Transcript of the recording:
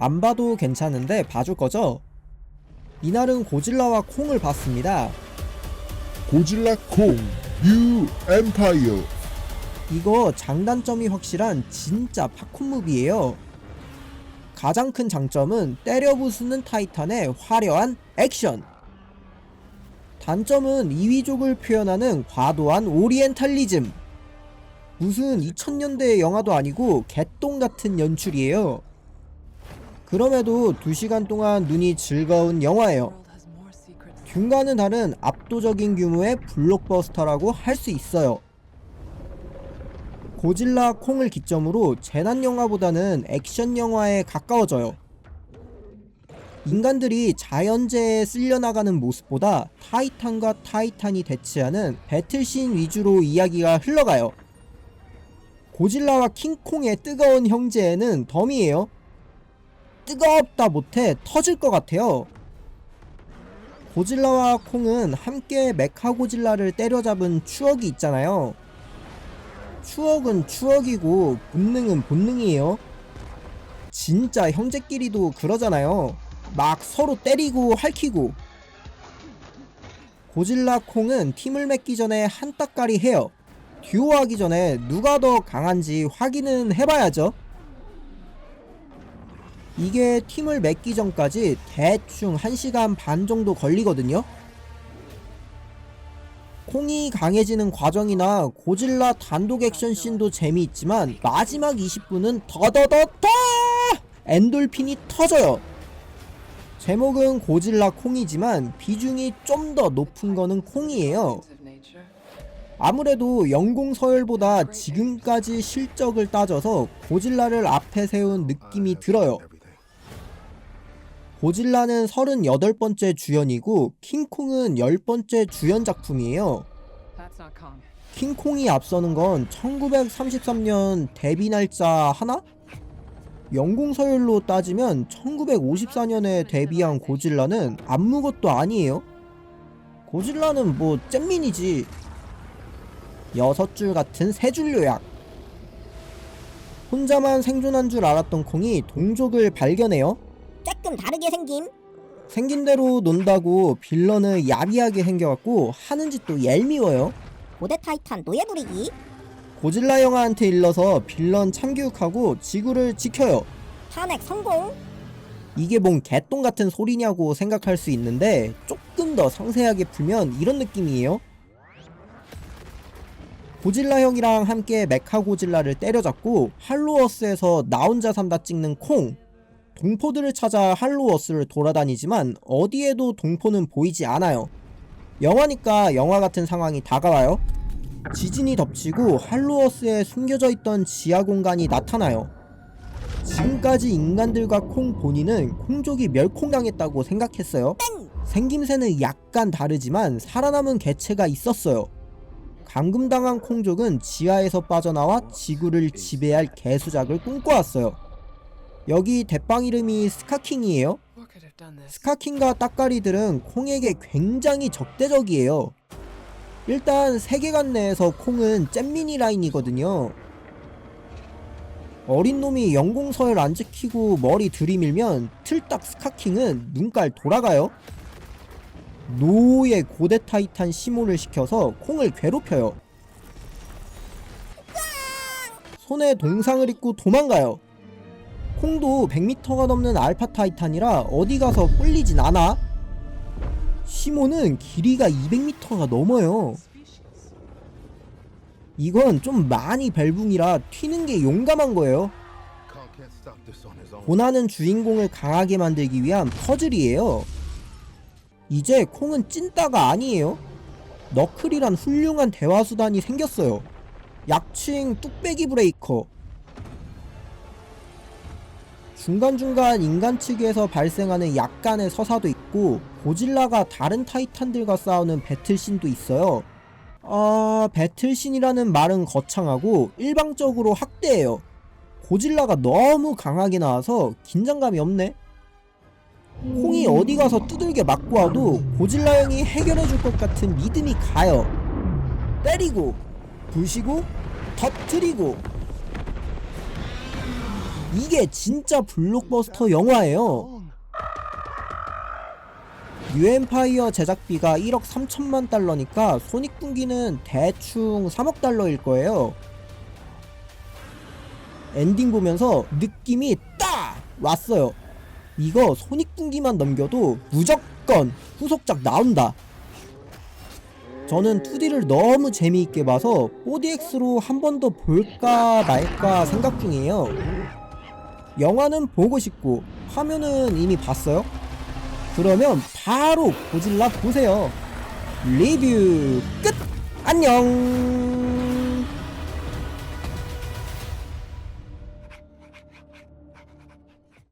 안 봐도 괜찮은데 봐줄 거죠? 이날은 고질라와 콩을 봤습니다. 고질라 콩, 뉴 엠파이어. 이거 장단점이 확실한 진짜 팝콘 무비예요. 가장 큰 장점은 때려 부수는 타이탄의 화려한 액션. 단점은 이위족을 표현하는 과도한 오리엔탈리즘. 무슨 2000년대 영화도 아니고 개똥 같은 연출이에요. 그럼에도 2시간 동안 눈이 즐거운 영화예요. 균과는 다른 압도적인 규모의 블록버스터라고 할 수 있어요. 고질라 콩을 기점으로 재난 영화보다는 액션 영화에 가까워져요. 인간들이 자연재해에 쓸려나가는 모습보다 타이탄과 타이탄이 대치하는 배틀씬 위주로 이야기가 흘러가요. 고질라와 킹콩의 뜨거운 형제에는 덤이에요. 뜨겁다 못해 터질 것 같아요. 고질라와 콩은 함께 메카고질라를 때려잡은 추억이 있잖아요. 추억은 추억이고 본능은 본능이에요. 진짜 형제끼리도 그러잖아요. 막 서로 때리고 핥히고. 고질라 콩은 팀을 맺기 전에 한따까리 해요. 듀오하기 전에 누가 더 강한지 확인은 해봐야죠. 이게 팀을 맺기 전까지 대충 1시간 반 정도 걸리거든요. 콩이 강해지는 과정이나 고질라 단독 액션 씬도 재미있지만 마지막 20분은 더더더더 엔돌핀이 터져요. 제목은 고질라 콩이지만 비중이 좀 더 높은 거는 콩이에요. 아무래도 영공 서열보다 지금까지 실적을 따져서 고질라를 앞에 세운 느낌이 들어요. 고질라는 38번째 주연이고 킹콩은 10번째 주연 작품이에요. 킹콩이 앞서는 건 1933년 데뷔 날짜 하나? 영공 서열로 따지면 1954년에 데뷔한 고질라는 아무것도 아니에요. 고질라는 뭐 잼민이지. 여섯 줄 같은 세 줄 요약. 혼자만 생존한 줄 알았던 콩이 동족을 발견해요. 조금 다르게 생김. 생긴 대로 논다고 빌런을 야비하게 생겨갖고 하는 짓도 얄미워요. 고대 타이탄 노예 부리기. 고질라 형아한테 일러서 빌런 참교육하고 지구를 지켜요. 탄핵 성공. 이게 뭔 개똥 같은 소리냐고 생각할 수 있는데 조금 더 상세하게 풀면 이런 느낌이에요. 고질라 형이랑 함께 메카 고질라를 때려잡고 할로워스에서 나 혼자 산다 찍는 콩. 동포들을 찾아 할로워스를 돌아다니지만 어디에도 동포는 보이지 않아요. 영화니까 영화 같은 상황이 다가와요. 지진이 덮치고 할로워스에 숨겨져 있던 지하 공간이 나타나요. 지금까지 인간들과 콩 본인은 콩족이 멸콩당했다고 생각했어요. 생김새는 약간 다르지만 살아남은 개체가 있었어요. 감금당한 콩족은 지하에서 빠져나와 지구를 지배할 개수작을 꿈꿔왔어요. 여기 대빵 이름이 스카킹이에요. 스카킹과 따까리들은 콩에게 굉장히 적대적이에요. 일단 세계관 내에서 콩은 잼미니 라인이거든요. 어린 놈이 영공서열 안 지키고 머리 들이밀면 틀딱 스카킹은 눈깔 돌아가요. 노예 고대 타이탄 시모를 시켜서 콩을 괴롭혀요. 손에 동상을 입고 도망가요. 콩도 100m가 넘는 알파 타이탄이라 어디 가서 꿀리진 않아. 시모는 길이가 200m가 넘어요. 이건 좀 많이 벨붕이라 튀는 게 용감한 거예요. 고난은 주인공을 강하게 만들기 위한 퍼즐이에요. 이제 콩은 찐따가 아니에요. 너클이란 훌륭한 대화 수단이 생겼어요. 약칭 뚝배기 브레이커. 중간중간 인간 측에서 발생하는 약간의 서사도 있고 고질라가 다른 타이탄들과 싸우는 배틀씬도 있어요. 아, 배틀씬이라는 말은 거창하고 일방적으로 학대해요. 고질라가 너무 강하게 나와서 긴장감이 없네. 콩이 어디 가서 두들겨 맞고 와도 고질라 형이 해결해 줄 것 같은 믿음이 가요. 때리고, 부시고, 터트리고. 이게 진짜 블록버스터 영화예요. 뉴엠파이어 제작비가 1억 3천만 달러니까 손익분기는 대충 3억 달러일 거예요. 엔딩 보면서 느낌이 딱 왔어요. 이거 손익분기만 넘겨도 무조건 후속작 나온다. 저는 2D를 너무 재미있게 봐서 4DX로 한 번 더 볼까 말까 생각 중이에요. 영화는 보고 싶고 화면은 이미 봤어요? 그러면 바로 고질라 보세요. 리뷰 끝! 안녕!